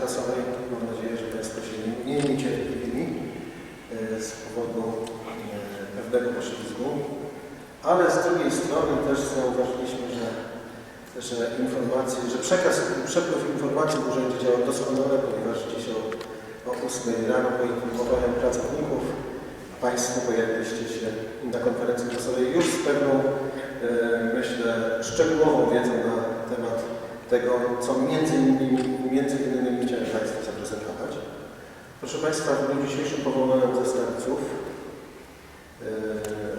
prasowej. Mam nadzieję, że Państwo się nie, nie niecierpliwili e, z powodu e, pewnego poślizgu. Ale z drugiej strony też zauważyliśmy, że, że informacje, że przekaz, przepływ informacji w urzędzie działa doskonale, ponieważ dziś o, o 8 rano poinformowałem pracowników. Państwo pojawiliście się na konferencji prasowej już z pewną, e, myślę, szczegółową wiedzą na temat tego, co między innymi, między innymi chciałem Państwu zaprezentować. Proszę Państwa, w dniu dzisiejszym powołałem zastępców,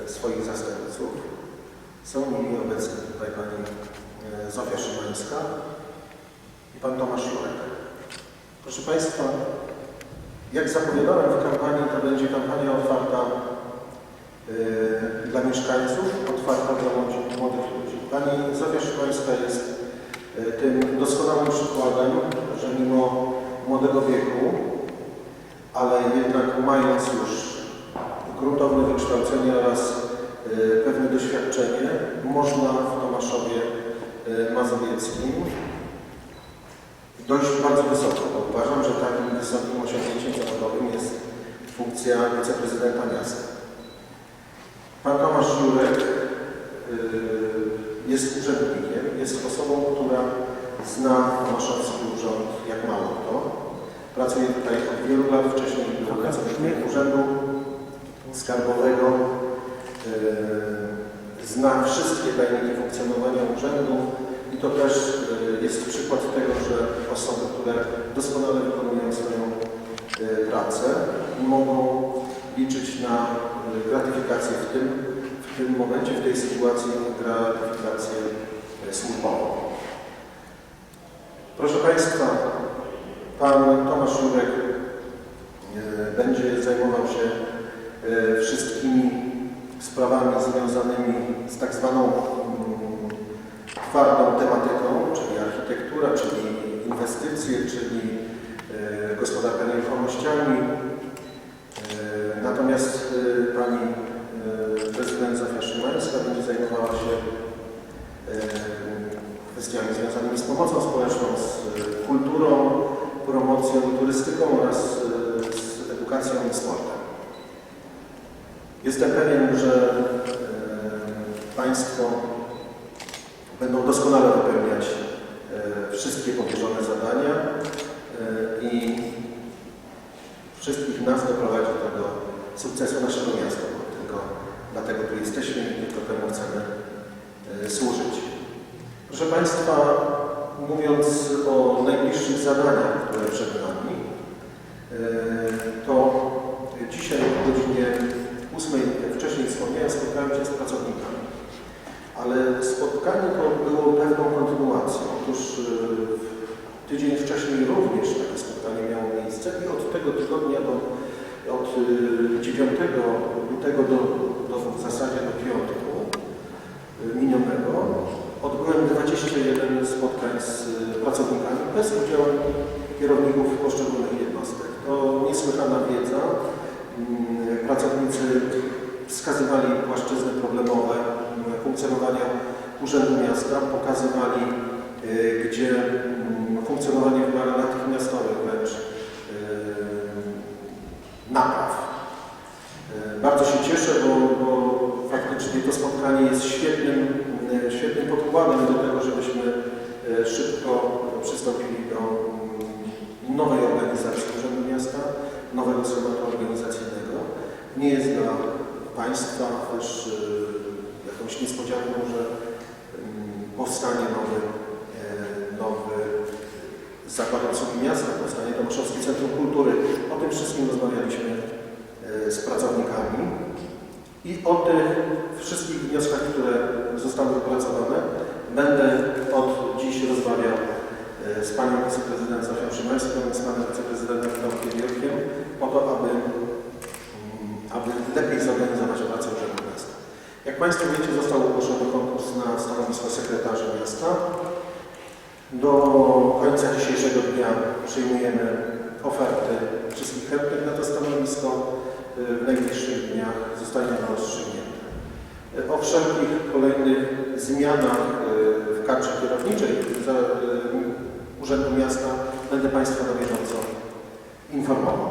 e, swoich zastępców. Są nimi obecni tutaj Pani e, Zofia Szymańska i Pan Tomasz Jurek. Proszę Państwa, jak zapowiadałem w kampanii, to będzie kampania otwarta e, dla mieszkańców, otwarta dla młodych ludzi. Pani Zofia Szymańska jest tym doskonałym przykładem, że mimo młodego wieku, ale jednak mając już gruntowne wykształcenie oraz e, pewne doświadczenie, można w Tomaszowie e, Mazowieckim dojść bardzo wysoko, uważam, że takim wysokim osiągnięciem zawodowym jest funkcja wiceprezydenta miasta. Pan Tomasz Jurek y, jest urzędnikiem, jest osobą, która zna Tomaszowski urząd jak mało kto. Pracuje tutaj od wielu lat, wcześniej był pracownikiem Urzędu Skarbowego. Y, Zna wszystkie tajniki funkcjonowania urzędu i to też y, jest przykład tego, że osoby, które doskonale wykonują swoją y, pracę, mogą liczyć na gratyfikację w tym, w tym momencie, w tej sytuacji, gratyfikację y, służbową. Proszę Państwa, Pan Tomasz Jurek y, będzie zajmował się y, wszystkimi sprawami związanymi z tak zwaną mm, twardą tematyką, czyli architektura, czyli inwestycje, czyli e, gospodarka nieruchomościami. E, natomiast e, pani e, prezydent Zofia Szymańska będzie zajmowała się e, kwestiami związanymi z pomocą społeczną, z e, kulturą, promocją, turystyką oraz e, z edukacją i sportem. Jestem pewien, że e, Państwo będą doskonale wypełniać wszystkie powierzone zadania i wszystkich nas doprowadzi to do sukcesu naszego miasta, tylko dlatego tu jesteśmy i tylko temu chcemy służyć. Proszę Państwa, mówiąc o najbliższych zadaniach, które przed nami, e, to dzisiaj o godzinie 8, jak wcześniej wspomniałem, spotkałem się z pracownikami. Ale spotkanie to było pewną kontynuacją. Otóż e, tydzień wcześniej również takie spotkanie miało miejsce i od tego tygodnia do, od e, 9 lutego do, do w zasadzie do piątku e, minionego odbyłem 21 spotkań z e, pracownikami bez udziału kierowników poszczególnych jednostek. To niesłychana wiedza. Mm, Pracownicy wskazywali płaszczyzny problemowe mm, funkcjonowania Urzędu Miasta, pokazywali, y, gdzie mm, funkcjonowanie wymaga natychmiastowych wręcz y, napraw. Y, Bardzo się cieszę, bo, bo faktycznie to spotkanie jest świetnym, y, świetnym podkładem do tego, Państwa też y, jakąś niespodzianką, że mm, powstanie nowy, e, nowy zakład obsługi miasta, powstanie Tomaszowskie Centrum Kultury. O tym wszystkim rozmawialiśmy e, z pracownikami i o tych wszystkich wnioskach, które zostały wypracowane, będę od dziś rozmawiał e, z Panią Wiceprezydent Zofią Szymańską z Panem Wiceprezydentem Tomkiem Jurkiem po to, aby aby lepiej zorganizować pracę Urzędu Miasta. Jak Państwo wiecie, został ogłoszony konkurs na stanowisko sekretarza miasta. Do końca dzisiejszego dnia przyjmujemy oferty wszystkich chętnych na to stanowisko. W najbliższych dniach zostanie ono rozstrzygnięte. O wszelkich kolejnych zmianach w kadrze kierowniczej za- Urzędu Miasta będę Państwa na bieżąco informował.